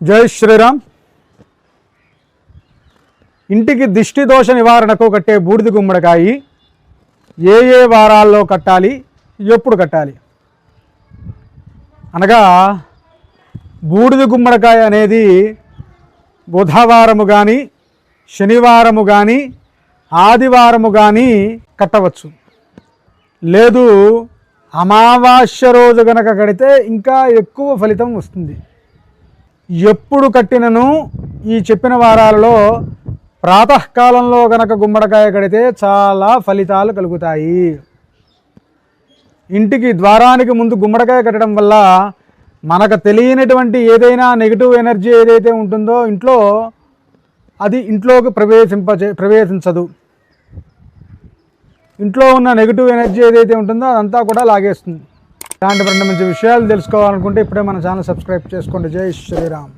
జై శ్రీరామ్. ఇంటికి దిష్టి దోష నివారణకు కట్టే బూడిద గుమ్మడికాయి ఏ ఏ వారాల్లో కట్టాలి ఎప్పుడు కట్టాలి? అనగా బూడిద గుమ్మడికాయ అనేది బుధవారము కానీ శనివారము కానీ ఆదివారము కానీ కట్టవచ్చు. లేదు అమావాస్య రోజు కనుక కడితే ఇంకా ఎక్కువ ఫలితం వస్తుంది. ఎప్పుడు కట్టినను ఈ చెప్పిన వారాలలో ప్రాతకాలంలో గనక గుమ్మడికాయ కడితే చాలా ఫలితాలు కలుగుతాయి. ఇంటికి ద్వారానికి ముందు గుమ్మడికాయ కట్టడం వల్ల మనకు తెలియనటువంటి ఏదైనా నెగిటివ్ ఎనర్జీ ఏదైతే ఉంటుందో ఇంట్లో అది ఇంట్లోకి ప్రవేశింప ప్రవేశించదు. ఇంట్లో ఉన్న నెగిటివ్ ఎనర్జీ ఏదైతే ఉంటుందో అదంతా కూడా లాగేస్తుంది. ఇలాంటి రెండు మంచి విషయాలు తెలుసుకోవాలనుకుంటే ఇప్పుడే మన ఛానల్ సబ్స్క్రైబ్ చేసుకోండి. జై శ్రీరామ్.